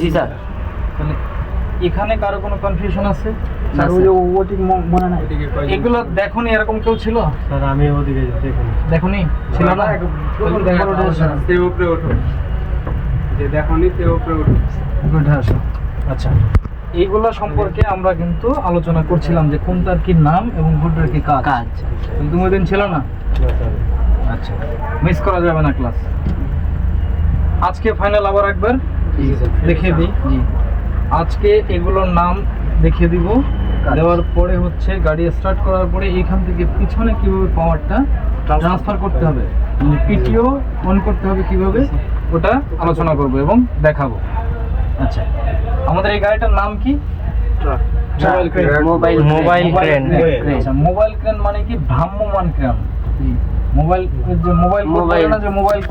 জি sir. তাহলে এখানে কারও কোনো কনফিউশন আছে? স্যার ওই যে ওটি মনে নাই। এগুলো দেখোনি এরকম কেউ ছিল? স্যার আমি ওদিকে দেখুন। দেখোনি? ছিল না। সে উপরে ওঠো যে দেখনি সে উপরে ওঠো উঠে আসো আচ্ছা। এইগুলো সম্পর্কে আমরা কিন্তু আলোচনা করছিলাম যে কোনটার কি নাম এবং কোনটার কি কাজ। কাজ। তুমি ওই দিন ছিল না? আচ্ছা। মিস করা যাবে না ক্লাস আজকে ফাইনাল আবার একবার। দেখিয়ে দিই। জি। আজকে এগুলোর নাম দেখিয়ে দিব। দেওয়ার পরে হচ্ছে গাড়ি স্টার্ট করার পরে এখান থেকে পিছনে কীভাবে পাওয়ারটা ট্রান্সফার করতে হবে? পিটিও অন করতে হবে কীভাবে? ওটা আলোচনা করব এবং দেখাবো। আচ্ছা। আমাদের এই গাড়িটার নাম কি? Mobile crane mobile crane. Mobile crane মানে কি? ভ্রাম্যমান ক্রেন মোবাইল যে মোবাইল না যে মোবাইল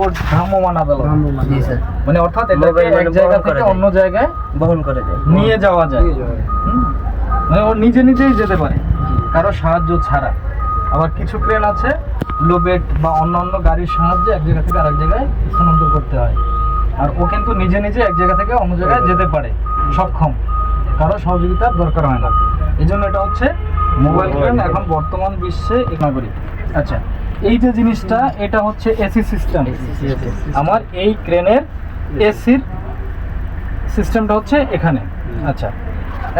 আদালত। জি স্যার মানে অর্থাৎ এটাকে মানে এক জায়গা থেকে অন্য জায়গায় বহন করে দেয় নিয়ে যাওয়া যায়? মানে ও নিজে নিজেই যেতে পারে। কারও সাহায্য ছাড়া। আবার কিছু ক্রেন আছে লোবেট বা অন্যান্য গাড়ির সাহায্যে এক জায়গা থেকে আরেক জায়গায় স্থানান্তর করতে হয়। আর ও কিন্তু নিজে নিজে এক জায়গা থেকে অন্য জায়গায় যেতে পারে। সক্ষম। কারও সহযোগিতার দরকার হয় না। এই জন্য এটা হচ্ছে মোবাইল ক্রেন এখন বর্তমান বিশ্বে এক নাগরিক। আচ্ছা। এই যে জিনিসটা এটা হচ্ছে এসি সিস্টেম। আমার এই ক্রেনের এসির সিস্টেমটা হচ্ছে এখানে। আচ্ছা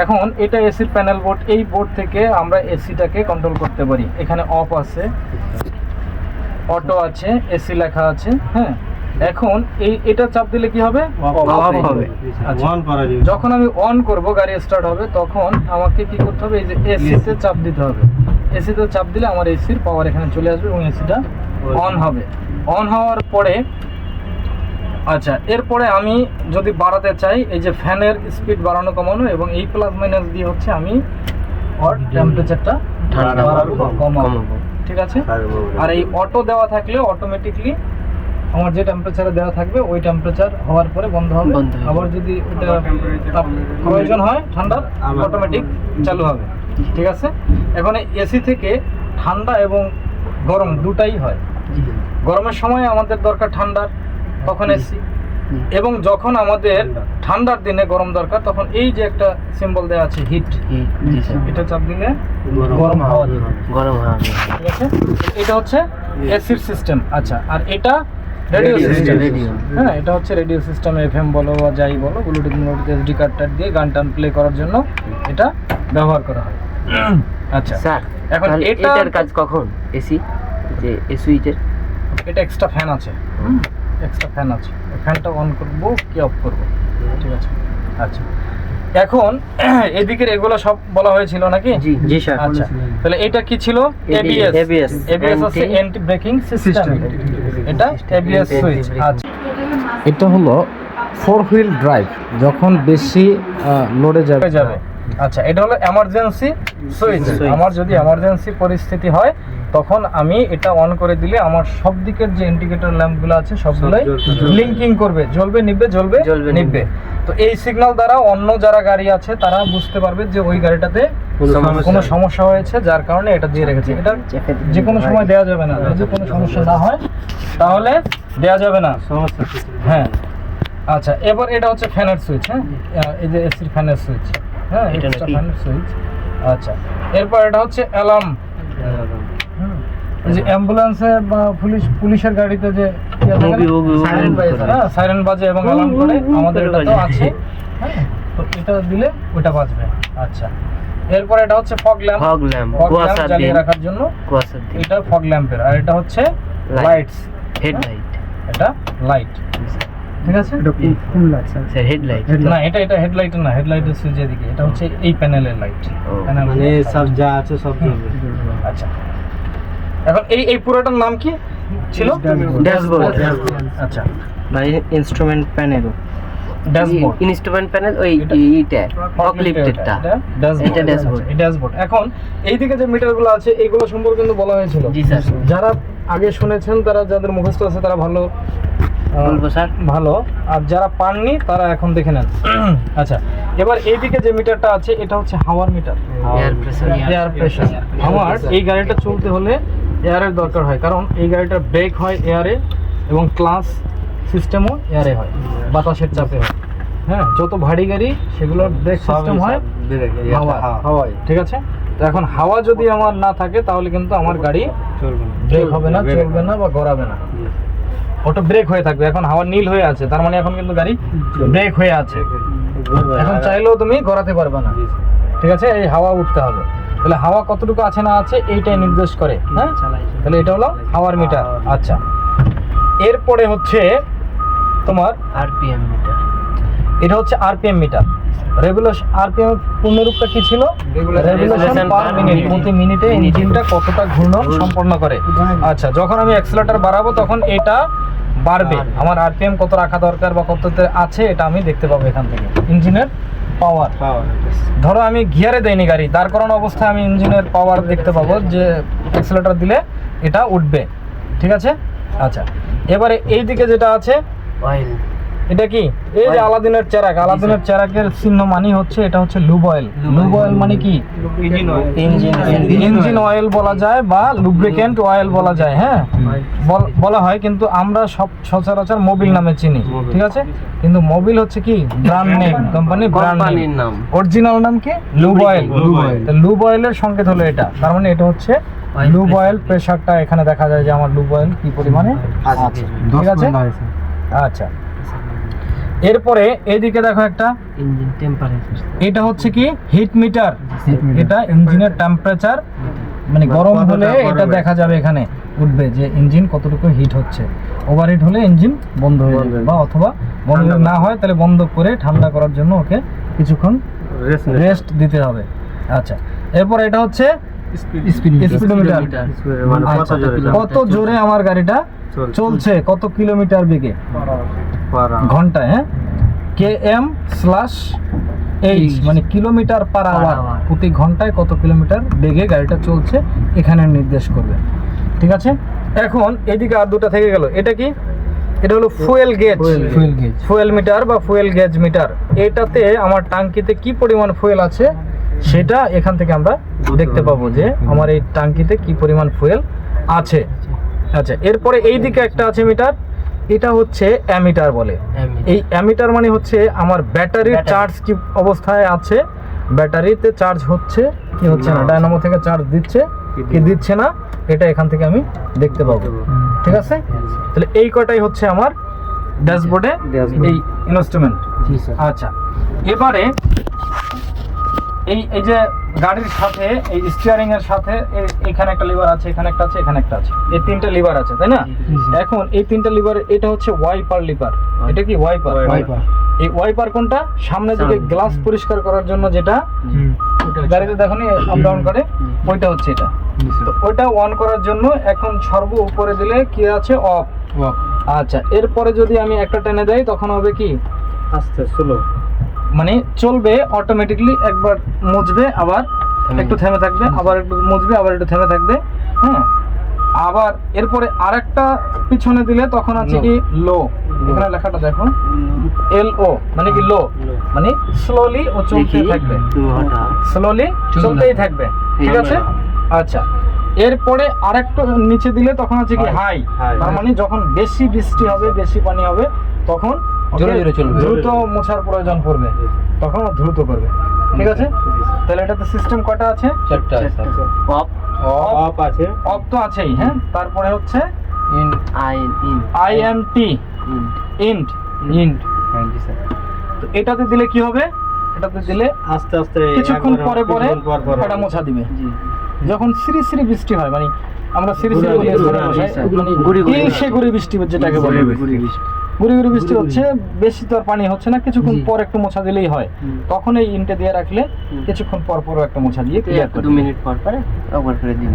এখন এটা এসির প্যানেল বোর্ড। এই বোর্ড থেকে আমরা এসিটাকে কন্ট্রোল করতে পারি। এখানে অফ আছে অটো আছে এসি লেখা আছে হ্যাঁ? এখন এই এটা চাপ দিলে কি হবে? হবে। আচ্ছা অন যখন আমি অন করব গাড়ি স্টার্ট হবে তখন আমাকে কি করতে হবে? এই যে এসিতে চাপ দিতে হবে। এসিতে চাপ দিলে আমার এসির পাওয়ার এখানে চলে আসবে এবং এসিটা অন হবে। অন হওয়ার পরে আচ্ছা এরপরে আমি যদি বাড়াতে চাই এই যে ফ্যানের স্পিড বাড়ানো কমানো এবং এই প্লাস মাইনাস দিয়ে হচ্ছে আমি ওর টেম্পারেচারটা কমাবো। ঠিক আছে? আর এই অটো দেওয়া থাকলে অটোমেটিকলি আমার যে টেম্পারেচারে দেওয়া থাকবে ওই টেম্পারেচার হওয়ার পরে বন্ধ হবে। আবার যদি ওটা প্রয়োজন হয় ঠান্ডা অটোমেটিক চালু হবে। ঠিক আছে? এখন এসি থেকে ঠান্ডা এবং গরম দুটাই হয়। গরমের সময় আমাদের দরকার ঠান্ডার তখন এসি এবং যখন আমাদের ঠান্ডার দিনে গরম দরকার তখন এই যে একটা সিম্বল দেওয়া আছে হিট এটা চাপ দিলে গরম হাওয়া গরম হবে ঠিক আছে? এটা হচ্ছে এসির সিস্টেম আচ্ছা আর এটা রেডিও সিস্টেম। হ্যাঁ এটা হচ্ছে রেডিও সিস্টেম এফএম বলো বা যাই বলো ব্লুটুথ ব্লুটুথ এসডি কার্ড টার্ড দিয়ে গান টান প্লে করার জন্য এটা ব্যবহার করা হয়। আচ্ছা। স্যার এখন এখন এটা- এটার কাজ কখন? এসি যে এ সুইচের? এটা এক্সট্রা ফ্যান আছে। এক্সট্রা ফ্যান আছে। ফ্যানটা অন করব কি অফ করব? ঠিক আছে। আচ্ছা। এখন এদিকের এগুলো সব বলা হয়েছিল নাকি? জি জি স্যার আচ্ছা। তাহলে এটা কি ছিল? এবিএস ABS এবিএস হচ্ছে অ্যান্টি ব্রেকিং সিস্টেম এটা এবিএস সুইচ আচ্ছা। এটা হলো ফোর হুইল ড্রাইভ যখন বেশি লোডে যাবে। যাবে। আচ্ছা এটা হলো এমার্জেন্সি সুইচ। আমার যদি এমার্জেন্সি পরিস্থিতি হয় তখন আমি এটা অন করে দিলে আমার সব দিকের যে ইন্ডিকেটর ল্যাম্পগুলো আছে সবগুলোই। ব্লিঙ্কিং করবে। জ্বলবে নিবে জ্বলবে জ্বলবে, নিবে। তো এই সিগন্যাল দ্বারা অন্য যারা গাড়ি আছে তারা বুঝতে পারবে যে ওই গাড়িটাতে কোনো সমস্যা হয়েছে যার কারণে এটা দিয়ে রেখেছে। এটা যে কোনো সময় দেওয়া যাবে না। যদি কোনো সমস্যা না হয় তাহলে দেওয়া যাবে না। সমস্যা হ্যাঁ। আচ্ছা এবার এটা হচ্ছে ফ্যানের সুইচ হ্যাঁ? এই যে এসির ফ্যানের সুইচ হ্যাঁ এটা নাকি? সুইচ আচ্ছা এরপর এটা হচ্ছে অ্যালার্ম। যে অ্যাম্বুলেন্সে বা পুলিশ পুলিশের গাড়িতে যে ইয়ে সাইরেন বাজে, হ্যাঁ সাইরেন বাজে এবং অ্যালার্ম করে। আমাদের এটা তো আছে হ্যাঁ তো এটা দিলে ওটা বাজবে। আচ্ছা এরপর এটা হচ্ছে ফগ ল্যাম্প ফগ ল্যাম্প জ্বালিয়ে রাখার জন্য এটা ফগ ল্যাম্পের আর এটা হচ্ছে. লাইটস হেডলাইট এটা লাইট ঠিক আছে? স্যার হেডলাইট না এটা এটা হেডলাইট না হেডলাইটের এটা হচ্ছে এই প্যানেলের লাইট প্যানেল মানে সব যা আছে সব আচ্ছা। এখন এই এই পুরোটার নাম কি ছিল? ড্যাশবোর্ড আচ্ছা। মানে instrument panel dashboard instrument panel ওই এটা- ইটা এটা? ড্যাশবোর্ড ড্যাশবোর্ড এখন এইদিকে যে মিটারগুলো আছে এইগুলো সম্পর্কে কিন্তু বলা হয়েছিল। জি স্যার। যারা আগে শুনেছেন তারা যাদের মুখস্থ আছে তারা ভালো ভালো। আর যারা পাননি তারা এখন দেখে নেন। আচ্ছা এবার এইদিকে যে মিটারটা আছে এটা হচ্ছে হাওয়ার meter. Air pressure air pressure আমার এই গাড়িটা চলতে হলে এয়ারের দরকার হয় কারণ এই গাড়িটার ব্রেক হয় এয়ারে এবং ক্লাস সিস্টেমও এয়ারে হয় বাতাসের চাপে হয়। হ্যাঁ যত ভারী গাড়ি সেগুলোর ব্রেক সিস্টেম হয় হাওয়া হাওয়ায়। ঠিক আছে? তো এখন হাওয়া যদি আমার না থাকে তাহলে কিন্তু আমার গাড়ি চলবে না। ব্রেক হবে না চলবে না। বা গড়াবে না। ওটা ব্রেক হয়ে থাকবে এখন হাওয়া নীল হয়ে আছে তার মানে এখন কিন্তু গাড়ি ব্রেক হয়ে আছে। এখন চাইলেও তুমি গড়াতে পারবে না। ঠিক আছে? এই হাওয়া উঠতে হবে। তাহলে হাওয়া কতটুকু আছে না আছে এইটাই নির্দেশ করে হ্যাঁ? তাহলে এটা হলো হাওয়ার মিটার। আচ্ছা। এরপরে হচ্ছে তোমার আরপিএম মিটার। এটা হচ্ছে আরপিএম মিটার। রেগুলেশন আরপিএম পূর্ণরূপটা কি ছিল? Regulation per minute. প্রতি মিনিটে ইঞ্জিনটা কতটা ঘূর্ণন সম্পন্ন করে? আচ্ছা যখন আমি অ্যাক্সেলেটর বাড়াবো তখন এটা বাড়বে। আমার আরপিএম কত রাখা দরকার বা কততে আছে এটা আমি দেখতে পাবো এখান থেকে। ইঞ্জিনের পাওয়ার ধরো আমি গিয়ারে দেইনি গাড়ি দাঁড় করানো অবস্থায় আমি ইঞ্জিনের পাওয়ার দেখতে পাবো যে অ্যাক্সেলেটার দিলে এটা উঠবে। ঠিক আছে? আচ্ছা। এবারে এই দিকে যেটা আছে অয়েল এটা কি? এই যে আলাদিনের চেরাক আলাদিনের চেরাকের চিহ্ন মানে হচ্ছে এটা হচ্ছে লুব অয়েল লুব অয়েল মানে কি? ইঞ্জিন ইঞ্জিন ইঞ্জিন অয়েল বলা যায় বা লুব্রিকেন্ট অয়েল বলা যায় হ্যাঁ? বল- বলা হয় কিন্তু আমরা সব সচরাচর মোবিল নামে চিনি ঠিক আছে? কিন্তু মোবিল হচ্ছে কি? ব্র্যান্ড নেম কোম্পানি ব্র্যান্ড নাম অরিজিনাল নাম কি? লুব অয়েল লুব অয়েলের সংকেত হলো এটা। তার মানে এটা হচ্ছে লুব অয়েল প্রেসারটা এখানে দেখা যায় যে আমার লুব অয়েল কি পরিমাণে আছে। ঠিক আছে? আচ্ছা। এরপরে এদিকে দেখো একটা। ইঞ্জিন টেম্পারেচার এটা হচ্ছে কি? হিট মিটার এটা ইঞ্জিনের টেম্পারেচার মানে গরম হলে এটা দেখা যাবে এখানে। উঠবে যে ইঞ্জিন কতটুকু হিট হচ্ছে। ওভারহিট হলে ইঞ্জিন বন্ধ হয়ে যাবে। বা অথবা বন্ধ না হয় তাহলে বন্ধ করে ঠান্ডা করার জন্য ওকে কিছুক্ষণ রেস্ট দিতে হবে। আচ্ছা। এরপর এটা হচ্ছে স্পিডোমিটার আচ্ছা, কত জোরে আমার গাড়িটা চলছে। কত কিলোমিটার বেগে? ঘন্টায় হ্যাঁ? কে এম স্ল্যাশ এইচ মানে কিলোমিটার পার আওয়ার প্রতি ঘন্টায় কত কিলোমিটার বেগে গাড়িটা চলছে এখানে নির্দেশ করবে। ঠিক আছে? এখন এদিকে আর দুটো থেকে গেল। এটা কি? এটা হলো ফুয়েল গেজ ফুয়েল মিটার বা ফুয়েল গেজ মিটার এটাতে আমার টাঙ্কিতে কি পরিমাণ ফুয়েল আছে সেটা এখান থেকে আমরা দেখতে পাবো যে আমার এই টাঙ্কিতে কি পরিমাণ ফুয়েল আছে। আচ্ছা এরপরে এই দিকে একটা আছে মিটার এটা হচ্ছে অ্যামিটার বলে। এই অ্যামিটার মানে হচ্ছে আমার ব্যাটারির চার্জ কি অবস্থায় আছে? ব্যাটারিতে চার্জ হচ্ছে কি হচ্ছে না। ডায়নামো থেকে চার্জ দিচ্ছে কি দিচ্ছে? না এটা এখান থেকে আমি দেখতে পাবো। ঠিক আছে? তাহলে এই কটাই হচ্ছে আমার ড্যাশবোর্ডে এই ইনস্ট্রুমেন্ট। আচ্ছা। এবারে এই এই যে গাড়ির সাথে এই স্টিয়ারিং এর সাথে এখানে একটা লিভার আছে এখানে একটা আছে এখানে একটা আছে। এই তিনটা লিভার আছে তাই না? এখন এই তিনটা লিভার এটা হচ্ছে ওয়াইপার লিভার এটা কি ওয়াইপার Wiper. এই ওয়াইপার কোনটা? সামনে দিকে গ্লাস পরিষ্কার করার জন্য যেটা গাড়িতে দেখো নি আপ ডাউন করে ওইটা হচ্ছে এটা। তো ওইটা অন করার জন্য এখন সর্ব উপরে দিলে কি আছে? অফ আচ্ছা এরপরে যদি আমি একটা টেনে দেই তখন হবে কি? আস্তে স্লো মানে চলবে অটোমেটিকলি একবার মুছবে আবার একটু থেমে থাকবে আবার একটু মুছবে আবার একটু থেমে থাকবে হ্যাঁ? আবার এরপরে আরেকটা পিছনে দিলে তখন আছে কি লো। এখানে লেখাটা দেখো এল ও মানে কি লো? মানে স্লোলি ও চলতে থাকবে। স্লোলি চলতেই থাকবে। ঠিক আছে? আচ্ছা। এরপরে আরেকটু নিচে দিলে তখন আছে কি হাই. তার মানে যখন বেশি বৃষ্টি হবে বেশি পানি হবে তখন জোরে জোরে চলবে। দ্রুত মোছার প্রয়োজন পড়বে। তখন দ্রুত করবে। ঠিক আছে? তাহলে এটাতে সিস্টেম কটা আছে? চারটা অফ অফ আছে। অফ তো আছেই হ্যাঁ? তারপরে হচ্ছে? ইন আইন ইন আই এম টি ইন্ট ইন্ট হ্যাঁ জি স্যার তো এটাতে দিলে কি হবে? এটাতে দিলে আস্তে আস্তে কিছুক্ষণ পরে পরে এটা মোছা দিবে। জি। যখন শ্রী শ্রী বৃষ্টি হয় মানে আমরা শ্রী শ্রী বলি এখানে গুড়ি মানে গুড়ি গুড়ি ইলশে গুড়ি বৃষ্টি যেটাকে বলে। গুড়ি গুড়ি গুড়ি গুড়ি বৃষ্টি হচ্ছে বেশি তো আর পানি হচ্ছে না কিছুক্ষণ পর একটু মোছা দিলেই হয়। তখন এই ইনটে দিয়ে রাখলে কিছুক্ষণ পর পর একটা মোছা দিয়ে ক্লিয়ার করে দু মিনিট পর পরে ওভার করে দিন।